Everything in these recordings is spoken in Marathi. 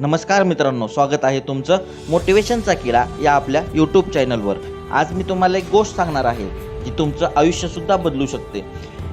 नमस्कार मित्रांनो स्वागत आहे तुमचं मोटिवेशनचा किडा या आपल्या यूट्यूब चॅनलवर आज मी तुम्हाला एक गोष्ट सांगणार आहे जी तुमचं आयुष्यसुद्धा बदलू शकते.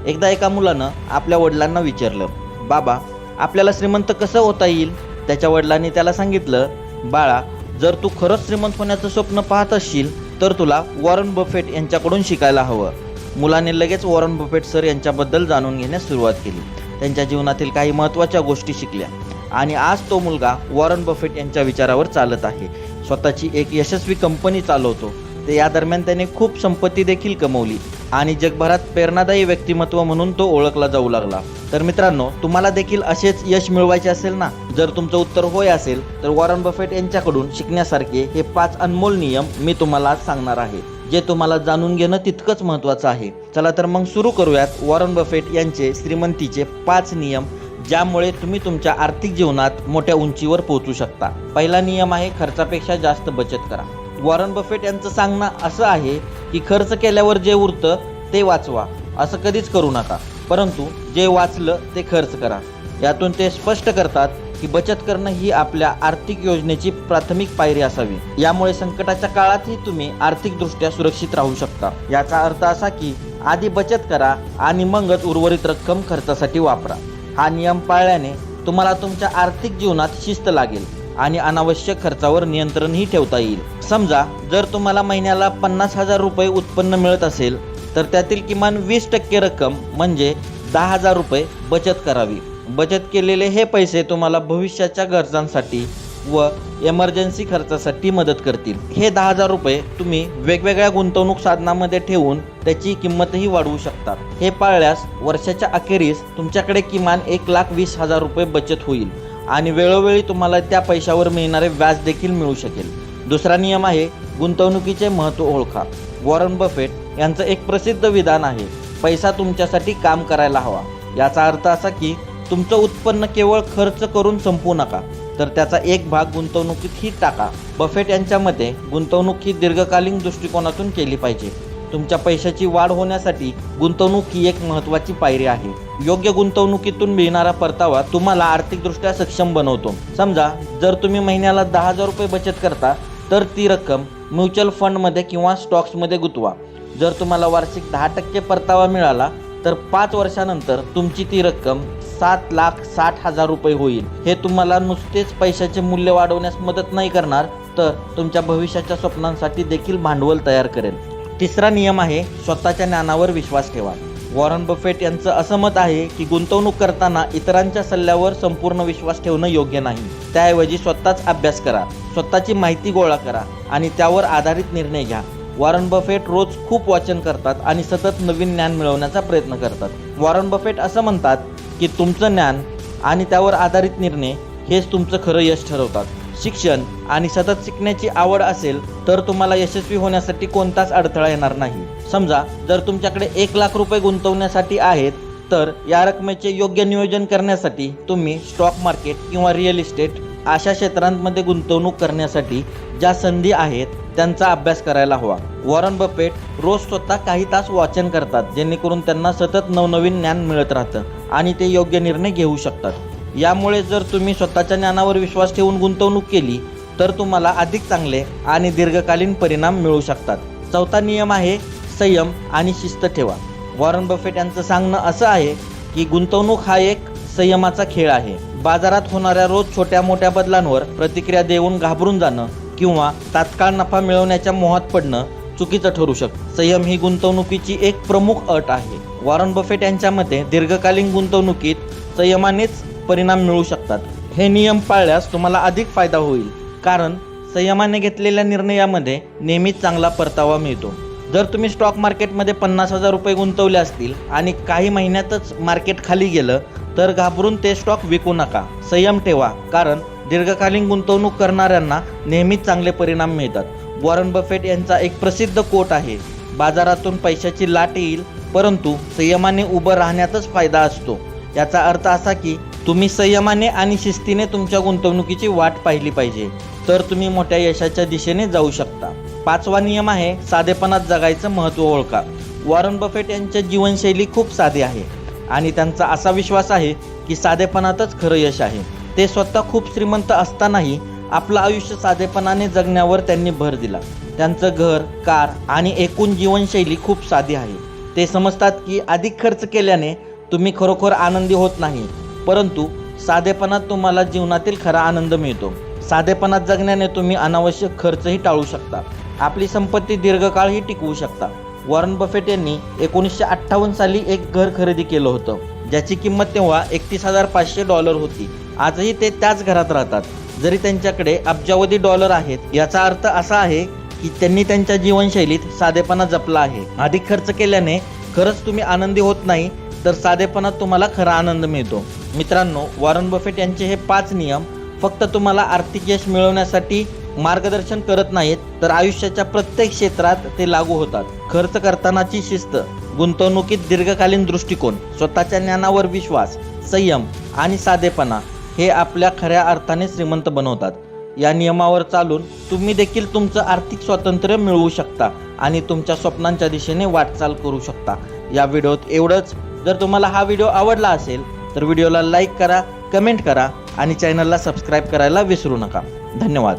एकदा एका मुलानं आपल्या वडिलांना विचारलं बाबा आपल्याला श्रीमंत कसं होता येईल? त्याच्या वडिलांनी त्याला सांगितलं बाळा जर तू खरंच श्रीमंत होण्याचं स्वप्न पाहत असशील तर तुला वॉरन बफेट यांच्याकडून शिकायला हवं. मुलाने लगेच वॉरन बफेट सर यांच्याबद्दल जाणून घेण्यास सुरुवात केली. त्यांच्या जीवनातील काही महत्त्वाच्या गोष्टी शिकल्या. आणि आज तो मुलगा वॉरन बफेट यांच्या विचारावर चालत आहे. स्वतःची एक यशस्वी कंपनी चालवतो. ते या दरम्यान त्याने खूप संपत्ती देखील कमवली आणि जगभरात प्रेरणादायी व्यक्तिमत्व म्हणून तो ओळखला जाऊ लागला. तर मित्रांनो तुम्हाला देखील असेच यश मिळवायचे असेल ना? जर तुमचं उत्तर होय असेल तर वॉरन बफेट यांच्याकडून शिकण्यासारखे हे पाच अनमोल नियम मी तुम्हाला आज सांगणार आहे जे तुम्हाला जाणून घेणं तितकंच महत्त्वाचं आहे. चला तर मग सुरू करूयात वॉरन बफेट यांचे श्रीमंतीचे पाच नियम ज्यामुळे तुम्ही तुमच्या आर्थिक जीवनात मोठ्या उंचीवर पोहोचू शकता. पहिला नियम आहे खर्चापेक्षा जास्त बचत करा. वॉरन बफेट यांचं सांगणं असं आहे की खर्च केल्यावर जे उरतं ते वाचवा. असं कधीच करू नका. परंतु जे वाचलं ते खर्च करा. यातून ते स्पष्ट करतात की बचत करणं ही आपल्या आर्थिक योजनेची प्राथमिक पायरी असावी. यामुळे संकटाच्या काळातही तुम्ही आर्थिकदृष्ट्या सुरक्षित राहू शकता. याचा अर्थ असा की आधी बचत करा आणि मगच उर्वरित रक्कम खर्चासाठी वापरा. हा नियम पाळल्याने तुम्हाला तुमच्या आर्थिक जीवनात शिस्त लागेल आणि अनावश्यक खर्चावर नियंत्रणही ठेवता येईल. समजा जर तुम्हाला महिन्याला पन्नास हजार रुपये उत्पन्न मिळत असेल तर त्यातील किमान वीस टक्के रक्कम म्हणजे दहा हजार रुपये बचत करावी. बचत केलेले हे पैसे तुम्हाला भविष्याच्या गरजांसाठी व एमर्जन्सी खर्चासाठी मदत करतील. हे दहा हजार रुपये तुम्ही वेगवेगळ्या गुंतवणूक साधनामध्ये ठेवून त्याची किंमतही वाढवू शकता हे पाळल्यास वर्षाच्या अखेरीस तुमच्याकडे किमान एक लाख वीस हजार रुपये बचत होईल आणि वेळोवेळी तुम्हाला त्या पैशावर मिळणारे व्याज देखील मिळू शकेल. दुसरा नियम आहे गुंतवणुकीचे महत्त्व ओळखा. वॉरन बफेट यांचं एक प्रसिद्ध विधान आहे पैसा तुमच्यासाठी काम करायला हवा. याचा अर्थ असा की तुमचं उत्पन्न केवळ खर्च करून संपू नका. तर त्याचा एक भाग गुंतवणुकीतही टाका. बफेट यांच्या मते गुंतवणूक ही दीर्घकालीन दृष्टिकोनातून केली पाहिजे. तुमच्या पैशाची वाढ होण्यासाठी गुंतवणूक ही एक महत्त्वाची पायरी आहे. योग्य गुंतवणुकीतून मिळणारा परतावा तुम्हाला आर्थिकदृष्ट्या सक्षम बनवतो. समजा जर तुम्ही महिन्याला दहा हजार रुपये बचत करता तर ती रक्कम म्युच्युअल फंडमध्ये किंवा स्टॉक्समध्ये गुंतवा. जर तुम्हाला वार्षिक दहा टक्के परतावा मिळाला तर पाच वर्षानंतर तुमची ती रक्कम सात लाख साठ हजार रुपये होईल. हे तुम्हाला नुसतेच पैशाचे मूल्य वाढवण्यास मदत नाही करणार तर तुमच्या भविष्याच्या स्वप्नांसाठी देखील भांडवल तयार करेल. तिसरा नियम आहे स्वतःच्या ज्ञानावर विश्वास ठेवा. वॉरन बफेट यांचं असं मत आहे की गुंतवणूक करताना इतरांच्या सल्ल्यावर संपूर्ण विश्वास ठेवणं योग्य नाही. त्याऐवजी स्वतःच अभ्यास करा स्वतःची माहिती गोळा करा आणि त्यावर आधारित निर्णय घ्या. वॉरन बफेट रोज खूप वाचन करतात आणि सतत नवीन ज्ञान मिळवण्याचा प्रयत्न करतात. वॉरन बफेट असं म्हणतात की तुमचं ज्ञान आणि त्यावर आधारित निर्णय हेच तुमचं खरं यश ठरवतात. शिक्षण आणि सतत शिकण्याची आवड असेल तर तुम्हाला यशस्वी होण्यासाठी कोणताच अडथळा येणार नाही. समजा जर तुमच्याकडे एक लाख रुपये गुंतवण्यासाठी आहेत तर या रकमेचे योग्य नियोजन करण्यासाठी तुम्ही स्टॉक मार्केट किंवा रिअल इस्टेट अशा क्षेत्रांमध्ये गुंतवणूक करण्यासाठी ज्या संधी आहेत त्यांचा अभ्यास करायला हवा. वॉरन बफेट रोज स्वतः काही तास वाचन करतात जेणेकरून त्यांना सतत नवनवीन ज्ञान मिळत राहतं आणि ते योग्य निर्णय घेऊ शकतात. यामुळे जर तुम्ही स्वतःच्या ज्ञानावर विश्वास ठेवून गुंतवणूक केली तर तुम्हाला अधिक चांगले आणि दीर्घकालीन परिणाम मिळू शकतात. चौथा नियम आहे संयम आणि शिस्त ठेवा. वॉरन बफेट यांचं सांगणं असं आहे की गुंतवणूक हा एक संयमाचा खेळ आहे. बाजारात होणाऱ्या रोज छोट्या मोठ्या बदलांवर प्रतिक्रिया देऊन घाबरून जाणं किंवा तात्काळ नफा मिळवण्याच्या मोहात पडणं चुकीचं ठरू शकतं संयम ही गुंतवणुकीची एक प्रमुख अट आहे. वॉरन बफेट यांच्या मते दीर्घकालीन गुंतवणुकीत संयमानेच परिणाम मिळू शकतात. हे नियम पाळल्यास तुम्हाला अधिक फायदा होईल कारण संयमाने घेतलेल्या निर्णयामध्ये नेहमीच चांगला परतावा मिळतो. जर तुम्ही स्टॉक मार्केटमध्ये पन्नास हजार रुपये गुंतवले असतील आणि काही महिन्यातच मार्केट खाली गेलं तर घाबरून ते स्टॉक विकू नका. संयम ठेवा कारण दीर्घकालीन गुंतवणूक करणाऱ्यांना नेहमीच चांगले परिणाम मिळतात. वॉरन बफेट यांचा एक प्रसिद्ध कोट आहे. बाजारातून पैशाची लाट येईल परंतु संयमाने उभं राहण्यातच फायदा असतो. याचा अर्थ असा की तुम्ही संयमाने आणि शिस्तीने तुमच्या गुंतवणुकीची वाट पाहिली पाहिजे तर तुम्ही मोठ्या यशाच्या दिशेने जाऊ शकता. पाचवा नियम आहे साधेपणात जगायचं महत्त्व ओळखा. वॉरन बफेट यांच्या जीवनशैली खूप साधी आहे. आणि त्यांचा असा विश्वास आहे की साधेपणातच खरं यश आहे. ते स्वतः खूप श्रीमंत असतानाही आपलं आयुष्य साधेपणाने जगण्यावर त्यांनी भर दिला. त्यांचं घर कार आणि एकूण जीवनशैली खूप साधी आहे. ते समजतात की अधिक खर्च केल्याने तुम्ही खरोखर आनंदी होत नाही. परंतु साधेपणात तुम्हाला जीवनातील खरा आनंद मिळतो. साधेपणात जगण्याने तुम्ही अनावश्यक खर्चही टाळू शकता. आपली संपत्ती दीर्घकाळही टिकवू शकता. वॉरन बफेट यांनी एकोणीसशे अठ्ठावन्न साली एक घर खरेदी केलं होतं ज्याची किंमत तेव्हा एकतीस हजार पाचशे डॉलर होती. आजही ते त्याच घरात राहतात. जरी त्यांच्याकडे अब्जावधी डॉलर आहेत याचा अर्थ असा आहे की त्यांनी त्यांच्या जीवनशैलीत साधेपणा जपला आहे. अधिक खर्च केल्याने खरंच तुम्ही आनंदी होत नाही तर साधेपणात तुम्हाला खरा आनंद मिळतो. मित्रांनो वॉरन बफेट यांचे हे पाच नियम फक्त तुम्हाला आर्थिक यश मिळवण्यासाठी मार्गदर्शन करत नाहीत तर आयुष्याच्या प्रत्येक क्षेत्रात ते लागू होतात. खर्च करतानाची शिस्त गुंतवणुकीत दीर्घकालीन दृष्टिकोन स्वतःच्या ज्ञानावर विश्वास संयम आणि साधेपणा हे आपल्या खऱ्या अर्थाने श्रीमंत बनवतात. या नियमावर चालून तुम्ही देखील तुमचं आर्थिक स्वातंत्र्य मिळवू शकता आणि तुमच्या स्वप्नांच्या दिशेने वाटचाल करू शकता. या व्हिडिओत एवढंच. जर तुम्हाला हा व्हिडिओ आवडला असेल तर व्हिडिओला लाईक करा कमेंट करा आणि चॅनलला सबस्क्राईब करायला विसरू नका. धन्यवाद.